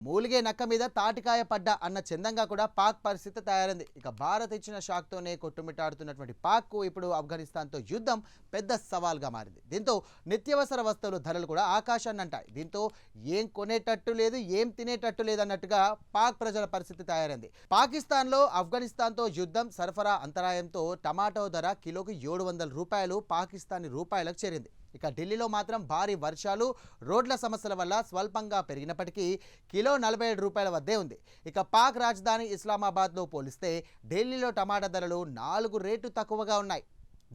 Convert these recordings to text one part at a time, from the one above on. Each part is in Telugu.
మూలిగే నక్క మీద తాటికాయ పడ్డ అన్న చందంగా కూడా పాక్ పరిస్థితి తయారైంది. ఇక భారత్ ఇచ్చిన షాక్తోనే కొట్టుమిట్టాడుతున్నటువంటి పాక్కు ఇప్పుడు ఆఫ్ఘనిస్తాన్తో యుద్ధం పెద్ద సవాల్గా మారింది. దీంతో నిత్యవసర వస్తువులు ధరలు కూడా ఆకాశాన్ని అంటాయి దీంతో ఏం కొనేటట్టు లేదు ఏం తినేటట్టు లేదు అన్నట్టుగా పాక్ ప్రజల పరిస్థితి తయారైంది. పాకిస్తాన్లో ఆఫ్ఘనిస్తాన్తో యుద్ధం సరఫరా అంతరాయంతో టమాటో ధర కిలోకి ఏడు వందల రూపాయలు పాకిస్తానీ రూపాయలకు చేరింది. ఇక ఢిల్లీలో మాత్రం భారీ వర్షాలు రోడ్ల సమస్యల వల్ల స్వల్పంగా పెరిగినప్పటికీ కిలో నలభై ఏడు రూపాయల వద్దే ఉంది. ఇక పాక్ రాజధాని ఇస్లామాబాద్లో పోలిస్తే ఢిల్లీలో టమాటా ధరలు నాలుగు రేటు తక్కువగా ఉన్నాయి.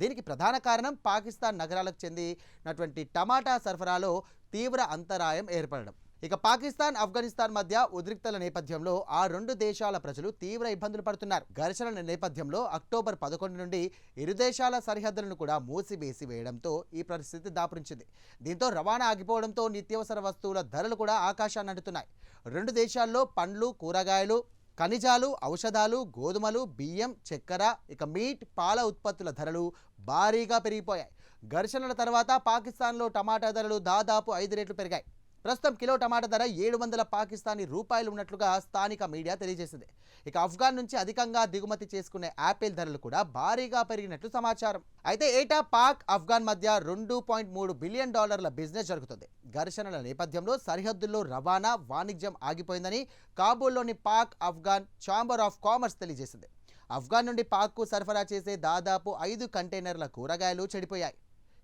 దీనికి ప్రధాన కారణం పాకిస్తాన్ నగరాలకు చెందినటువంటి టమాటా సరఫరాలో తీవ్ర అంతరాయం ఏర్పడడం. ఇక పాకిస్తాన్ ఆఫ్ఘనిస్తాన్ మధ్య ఉద్రిక్తల నేపథ్యంలో ఆ రెండు దేశాల ప్రజలు తీవ్ర ఇబ్బందులు పడుతున్నారు. ఘర్షణల నేపథ్యంలో అక్టోబర్ పదకొండు నుండి ఇరు దేశాల సరిహద్దులను కూడా మూసివేసి వేయడంతో ఈ పరిస్థితి దాపురించింది. దీంతో రవాణా ఆగిపోవడంతో నిత్యావసర వస్తువుల ధరలు కూడా ఆకాశాన్ని అంటున్నాయి రెండు దేశాల్లో పండ్లు కూరగాయలు ఖనిజాలు ఔషధాలు గోధుమలు బియ్యం చక్కెర ఇక మీట్ పాల ఉత్పత్తుల ధరలు భారీగా పెరిగిపోయాయి. ఘర్షణల తర్వాత పాకిస్తాన్లో టమాటా ధరలు దాదాపు ఐదు రెట్లు పెరిగాయి. ప్రస్తుతం కిలో టమాటా ధర ఏడు వందల పాకిస్తానీ రూపాయలు ఉన్నట్లుగా స్థానిక మీడియా తెలియజేసింది. ఇక ఆఫ్ఘాన్ నుంచి అధికంగా దిగుమతి చేసుకునే యాపిల్ ధరలు కూడా భారీగా పెరిగినట్లు సమాచారం. అయితే ఏటా పాక్ ఆఫ్ఘాన్ మధ్య రెండు పాయింట్ మూడు బిలియన్ డాలర్ల బిజినెస్ జరుగుతుంది. ఘర్షణల నేపథ్యంలో సరిహద్దుల్లో రవాణా వాణిజ్యం ఆగిపోయిందని కాబూల్లోని Pak Afghan chamber of commerce తెలియజేసింది. ఆఫ్ఘాన్ నుండి పాక్కు సరఫరా చేసే దాదాపు ఐదు కంటైనర్ల కూరగాయలు చెడిపోయాయి.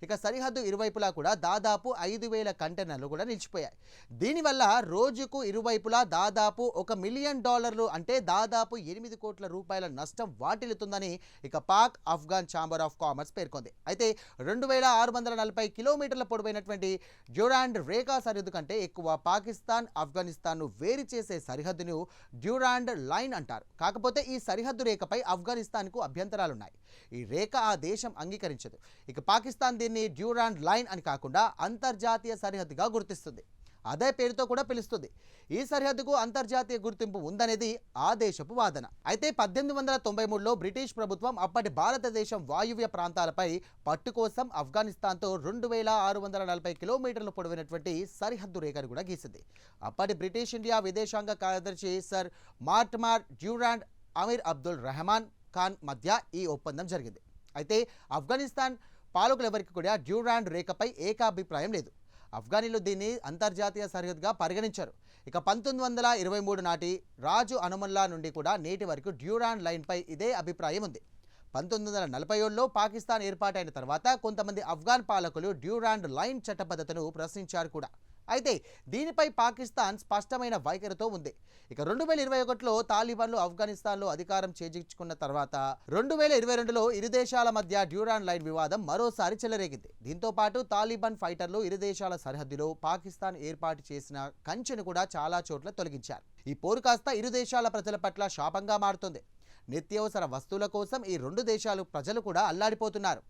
ఇక సరిహద్దు ఇరువైపులా కూడా దాదాపు ఐదు వేల కంటైనర్లు కూడా నిలిచిపోయాయి. దీనివల్ల రోజుకు ఇరువైపులా దాదాపు ఒక మిలియన్ డాలర్లు అంటే దాదాపు ఎనిమిది కోట్ల రూపాయల నష్టం వాటిల్లుతుందని ఇక Pak Afghan chamber of commerce పేర్కొంది. అయితే రెండు వేల ఆరు వందల నలభై కిలోమీటర్ల పొడవైనటువంటి డ్యూరాండ్ రేఖా సరిహద్దు కంటే ఎక్కువ పాకిస్తాన్ ఆఫ్ఘనిస్తాన్ను వేరు చేసే సరిహద్దును డ్యూరాండ్ లైన్ అంటారు. కాకపోతే ఈ సరిహద్దు రేఖపై ఆఫ్ఘనిస్తాన్కు అభ్యంతరాలున్నాయి. ఈ రేఖ ఆ దేశం అంగీకరించదు. ఇక పాకిస్తాన్ దీన్ని డ్యూరాండ్ లైన్ అని కాకుండా అంతర్జాతీయ సరిహద్దుగా గుర్తిస్తుంది. అదే పేరుతో కూడా పిలుస్తుంది. ఈ సరిహద్దుకు అంతర్జాతీయ గుర్తింపు ఉందనేది ఆ దేశపు వాదన. అయితే పద్దెనిమిది వందల తొంభై మూడులో బ్రిటిష్ ప్రభుత్వం అప్పటి భారతదేశం వాయువ్య ప్రాంతాలపై పట్టు కోసం ఆఫ్ఘనిస్తాన్తో రెండు వేల ఆరు వందల నలభై కిలోమీటర్లు పొడవైనటువంటి సరిహద్దు రేఖను కూడా గీసింది. అప్పటి బ్రిటిష్ ఇండియా విదేశాంగ కార్యదర్శి sir Mortimer Durand Amir Abdul Rahman Khan మధ్య ఈ ఒప్పందం జరిగింది. అయితే ఆఫ్ఘనిస్తాన్ పాలకులు ఎవరికి కూడా డ్యూరాండ్ రేఖపై ఏకాభిప్రాయం లేదు. ఆఫ్ఘనీలు దీన్ని అంతర్జాతీయ సరిహద్దుగా పరిగణించారు. ఇక పంతొమ్మిది వందల ఇరవై మూడు నాటి రాజు అనుమల్లా నుండి కూడా నేటి వరకు డ్యూరాండ్ లైన్పై ఇదే అభిప్రాయం ఉంది. పంతొమ్మిది వందల నలభై ఏడులో పాకిస్తాన్ ఏర్పాటైన తర్వాత కొంతమంది ఆఫ్ఘాన్ పాలకులు డ్యూరాండ్ లైన్ చట్టబద్ధతను ప్రశ్నించారు కూడా. అయితే దీనిపై పాకిస్తాన్ స్పష్టమైన వైఖరితో ఉంది. ఇక రెండు వేల ఇరవై ఒకటిలో తాలిబాన్లు ఆఫ్ఘనిస్తాన్లో అధికారం చేజించుకున్న తర్వాత రెండు వేల ఇరవై రెండులో ఇరు దేశాల మధ్య డ్యూరాన్ లైన్ వివాదం మరోసారి చెలరేగింది. దీంతో పాటు తాలిబాన్ ఫైటర్లు ఇరు దేశాల సరిహద్దులో పాకిస్తాన్ ఏర్పాటు చేసిన కంచెను కూడా చాలా చోట్ల తొలగించారు. ఈ పోరు కాస్త ఇరు దేశాల ప్రజల పట్ల శాపంగా మారుతుంది. నిత్యావసర వస్తువుల కోసం ఈ రెండు దేశాలు ప్రజలు కూడా అల్లాడిపోతున్నారు.